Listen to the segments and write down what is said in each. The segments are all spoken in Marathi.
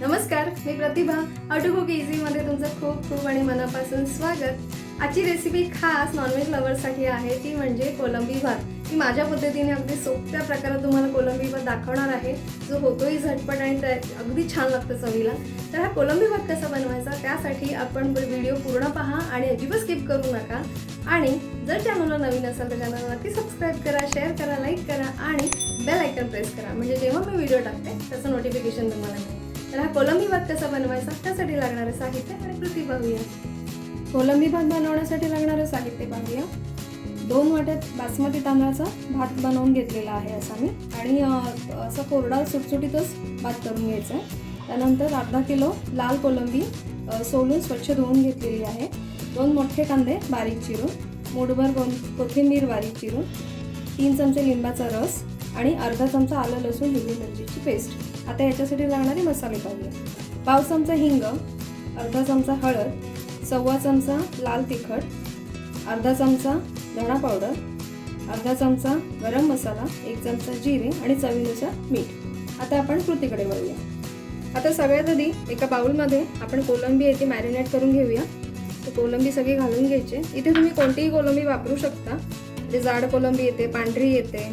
नमस्कार मी प्रतिभा. हाऊ कुक इझीमध्ये तुमचं खूप खूप आणि मनापासून स्वागत. आजची रेसिपी खास नॉनव्हेज लवर्ससाठी आहे ती म्हणजे कोलंबी भात. मी माझ्या पद्धतीने अगदी सोप्या प्रकारात तुम्हाला कोलंबी भात दाखवणार आहे. जो होतोही झटपट आणि त्या अगदी छान लागतं चवीला. तर हा कोलंबी भात कसा बनवायचा त्यासाठी आपण व्हिडिओ पूर्ण पहा आणि अजिबात स्किप करू नका. आणि जर चॅनलला नवीन असाल तर चॅनलला नक्की सबस्क्राईब करा शेअर करा लाईक करा आणि बेल आयकन प्रेस करा. म्हणजे जेव्हा मी व्हिडिओ टाकते त्याचं नोटिफिकेशन तुम्हाला मिळेल तर हा कोलंबी भात कसा बनवायचा त्यासाठी लागणारं साहित्य आणि कृती पाहूया. कोलंबी भात बनवण्यासाठी लागणारं साहित्य पाहूया. दोन वाट्यात बासमती तांदळाचा भात बनवून घेतलेला आहे असा मी. आणि असं असा कोरडा सुटसुटीतच भात करून घ्यायचा आहे. त्यानंतर अर्धा किलो लाल कोलंबी सोलून स्वच्छ धुवून घेतलेली आहे. दोन मोठे कांदे बारीक चिरून मूठभर कोथिंबीर बारीक चिरून तीन चमचे लिंबाचा रस आणि अर्धा चमचा आलं लसूण हिरवी मिरचीची पेस्ट. आता याच्यासाठी लागणारे मसाले पाहूया. पाव चमचा हिंग अर्धा चमचा हळद सव्वा चमचा लाल तिखट अर्धा चमचा धणा पावडर अर्धा चमचा गरम मसाला एक चमचा जिरे आणि चवीनुसार मीठ. आता आपण कृतीकडे वळूया. आता सगळ्यात आधी एका बाउलमध्ये आपण कोलंबी येथे मॅरिनेट करून घेऊया. तर कोलंबी सगळी घालून घ्यायची. इथे तुम्ही कोणतीही कोलंबी वापरू शकता. म्हणजे जाड कोलंबी येते पांढरी येते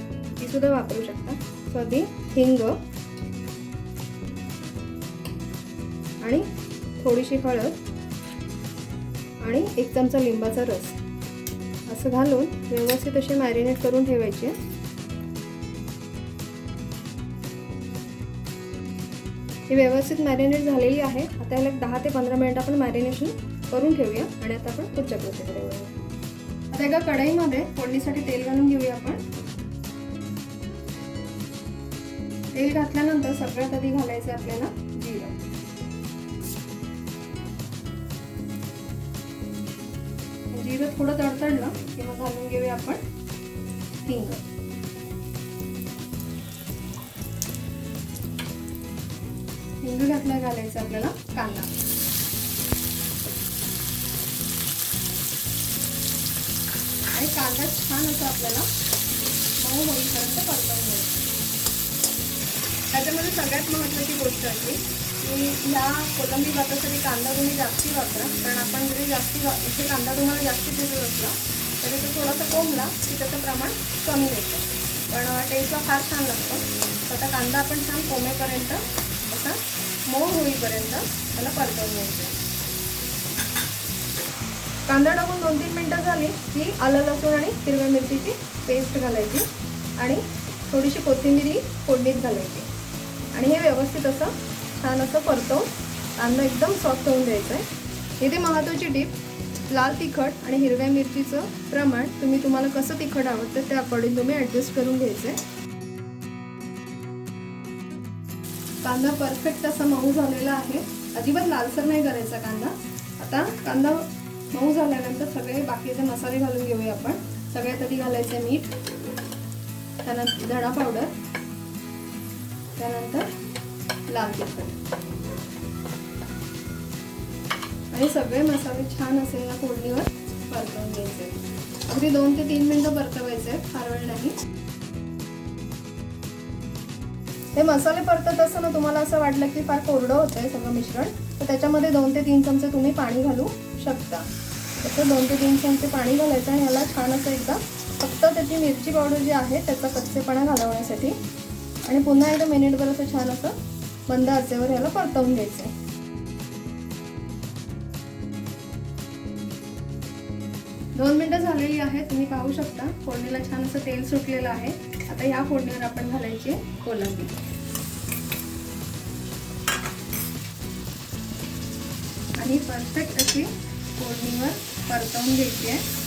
सुद्धा वापरू शकता. सो आधी हिंग आणि थोडीशी हळद आणि एक चमचा लिंबाचा रस. असं घालून व्यवस्थित असे मॅरिनेट करून ठेवायचे. ही व्यवस्थित मॅरिनेट झालेली आहे. आता याला दहा ते पंधरा मिनिट आपण मॅरिनेशन करून ठेवूया आणि आता आपण पुढच्या प्रोसेसकडे वळूया. आता एका कढईमध्ये फोडणीसाठी तेल घालून घेऊया आपण. तेल घातल्यानंतर सगळ्यात आधी घालायचं आपल्याला जिरं. जिरं थोडं तडतडलं की मग घालून घेऊया आपण हिंग. हिंग घातला घालायचं आपल्याला कांदा. आणि कांदा छान असं आपल्याला मऊ होईपर्यंत परतवून घ्यायचं. त्याच्यामध्ये सगळ्यात महत्त्वाची गोष्ट अशी की ह्या कोलंबी भातासाठी कांदा तुम्ही जास्ती वापरा कारण आपण जरी जास्ती वा इथे कांदा तुम्हाला जास्ती दिसत असला तरी तो थोडासा कोंबला की त्याचं प्रमाण कमी येतं पण टेस्टला फार छान लागतं. तर आता कांदा आपण छान कोमेपर्यंत असा मऊ होईपर्यंत त्याला परतवून घ्यायचं. कांदा टाकून दोन तीन मिनटं झाली की आलं लसूण आणि हिरव्या मिरचीची पेस्ट घालायची आणि थोडीशी कोथिंबीरी फोडणीत घालायची. आणि हे व्यवस्थित असं छान असं परतवून कांदा एकदम सॉफ्ट होऊन द्यायचं आहे इथे महत्त्वाची टीप लाल तिखट आणि हिरव्या मिरचीचं प्रमाण तुम्ही तुम्हाला कसं तिखट आवडतं त्या अकॉर्डिंग तुम्ही ॲडजस्ट करून घ्यायचं आहे कांदा परफेक्ट असा मऊ झालेला आहे. अजिबात लालसर नाही करायचा कांदा. आता कांदा मऊ झाल्यानंतर सगळे बाकीचे मसाले घालून घेऊया आपण. सगळ्यात आधी घालायचे मीठ त्यानंतर धणा पावडर त्यानंतर लाल तिखट आणि सगळे मसाले छान असे या फोडणीवर परतवून घ्यायचे. अगदी दोन ते तीन मिनटं परतवायचे फार वेळ नाही. हे मसाले परतत असताना तुम्हाला असं वाटलं की फार कोरडं होतं आहे सगळं मिश्रण तर त्याच्यामध्ये दोन ते तीन चमचे तुम्ही पाणी घालू शकता. तसं दोन ते तीन चमचे पाणी घालायचं आणि ह्याला छान असं एकदा फक्त त्याची मिरची पावडर जी आहे त्याचा कच्चेपणा घालवण्यासाठी आणि पुन्हा एकदा मिनिटभर असं छान असं बंद आचेवर ह्याला परतवून घ्यायचं. आहे दोन मिनटं झालेली आहेत तुम्ही पाहू शकता. फोडणीला छान असं तेल सुटलेलं आहे. आता ह्या फोडणीवर आपण घालायची आहे कोलंबी. आणि परफेक्ट अशी फोडणीवर परतवून घ्यायची आहे.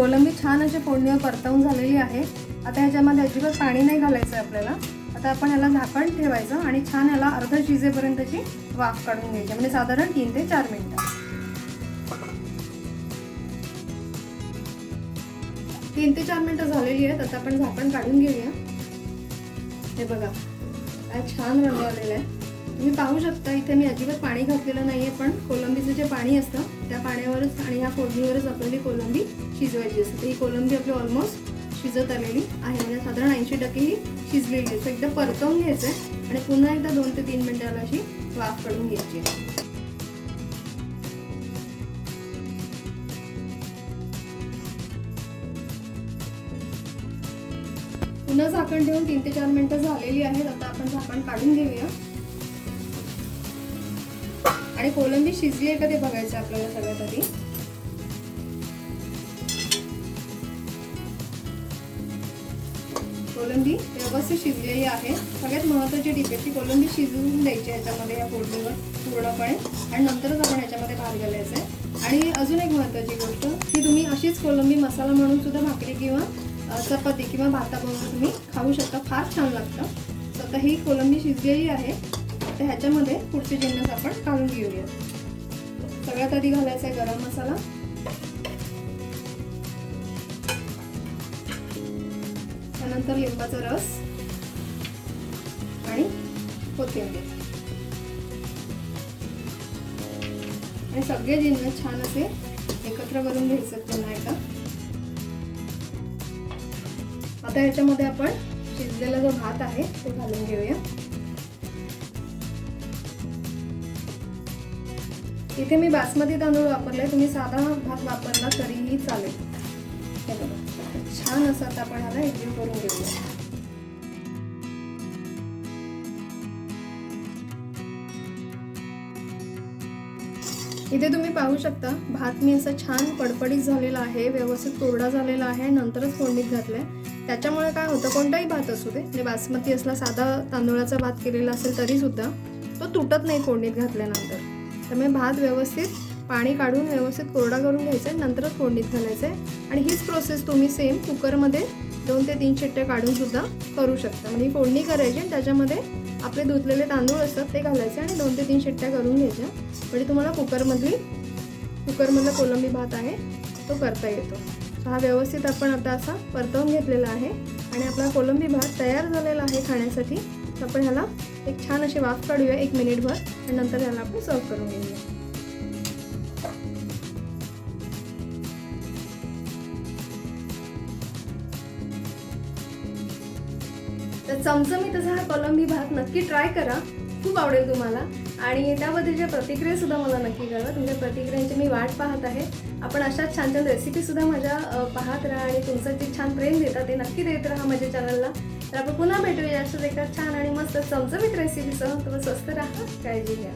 कोलंबी छान अशी फोडणीवर परतवून झालेली आहे. आता ह्याच्यामध्ये अजिबात पाणी नाही घालायचं आहे आपल्याला. आता आपण ह्याला झाकण ठेवायचं आणि छान ह्याला अर्ध शिजेपर्यंतची वाफ काढून घ्यायची. म्हणजे साधारण तीन ते चार मिनिटं. तीन ते चार मिनिटं झालेली आहेत. आता आपण झाकण काढून घेऊया. हे बघा. काय छान रंग आहे. तुम्ही पाहू शकता इथे मी अजिबात पाणी घातलेलं नाही आहे पण कोलंबीचं जे पाणी असतं त्या पाण्यावरच आणि ह्या फोडणीवरच आपल्याला कोलंबी शिजवायची असते. ही कोलंबी आपली ऑलमोस्ट शिजत आलेली आहे. म्हणजे साधारण ऐंशी टक्के ही शिजलेली असते एकदा परतवून घ्यायचं आहे आणि पुन्हा एकदा दोन ते तीन मिनिटाला अशी वाफ काढून घ्यायची आहे. पुन्हा झाकण ठेवून तीन ते चार मिनिटं झालेली आहेत. आता आपण झाकण काढून घेऊया. आणि कोलंबी शिजली आहे का ते बघायचं आपल्याला सगळ्यात आधी? कोलंबी व्यवस्थित शिजलेली आहे. सगळ्यात महत्त्वाची टीप आहे ती कोलंबी शिजवून द्यायची याच्यामध्ये या फोडणीवर पूर्णपणे. आणि नंतरच आपण याच्यामध्ये भात घालायचा आहे. आणि अजून एक महत्त्वाची गोष्ट की तुम्ही अशीच कोलंबी मसाला म्हणून सुद्धा भाकरी किंवा चपाती किंवा भाताबरोबर तुम्ही खाऊ शकता. फार छान लागतं. तर ही कोलंबी शिजलेली आहे. तर ह्याच्यामध्ये पुढचे जिन्नस आपण काढून घेऊया. सगळ्यात आधी घालायचा आहे गरम मसाला. त्यानंतर लिंबाचा रस आणि कोथिंबीर. आणि सगळे जिन्नस छान असे एकत्र करून घ्यायचे पुन्हा एकदा. आता ह्याच्यामध्ये आपण शिजलेला जो भात आहे तो घालून घेऊया. इथे मी बासमती तांदूळ वापरले तुम्ही साधा भात वापरला तरीही चालेल. हे बघा. छान असं आता आपण ह्याला एकजीव करून घेऊया. इथे तुम्ही पाहू शकता भात मी असं छान पडपडीत झालेला आहे व्यवस्थित कोरडा झालेला आहे नंतरच फोडणीत घातलाय. त्याच्यामुळे काय होतं कोणताही भात असू दे म्हणजे बासमती असला साधा तांदूळाचा भात केलेला असेल तरी सुद्धा तो तुटत नाही फोडणीत घातल्यानंतर. त्यामुळे भात व्यवस्थित पाणी काढून व्यवस्थित कोरडा करून घ्यायचा आहे नंतरच फोडणीत घालायचं आहे. आणि हीच प्रोसेस तुम्ही सेम कुकरमध्ये दोन ते तीन शिट्ट्या काढून सुद्धा करू शकता. म्हणजे ही फोडणी करायची आणि त्याच्यामध्ये आपले धुतलेले तांदूळ असतात ते घालायचे आणि दोन ते तीन शिट्ट्या करून घ्यायच्या. म्हणजे तुम्हाला कुकरमधली कुकरमधला कोलंबी भात आहे तो करता येतो. हा व्यवस्थित आपण आता असा परतवून घेतलेला आहे. आणि आपला कोलंबी भात तयार झालेला आहे खाण्यासाठी. तर आपण ह्याला एक छान अशी वाफ काढूया एक मिनिटभर आणि नंतर ह्याला आपण सर्व करून घेऊया. तर चमचमीत असा हा कोलंबी भात नक्की ट्राय करा. खूप आवडेल तुम्हाला. आणि त्याबद्दलच्या प्रतिक्रिया सुद्धा मला नक्की कळवा. तुमच्या प्रतिक्रियांची मी वाट पाहत आहे. आपण अशाच छान छान रेसिपी सुद्धा माझ्या पाहत राहा आणि तुमचं जे छान प्रेम देता ते नक्की देत राहा माझ्या चॅनलला तर आपण पुन्हा भेटूया. असंच एका छान आणि मस्त चमचमीत रेसिपीसह तुम्ही स्वस्त राहा. काळजी घ्या.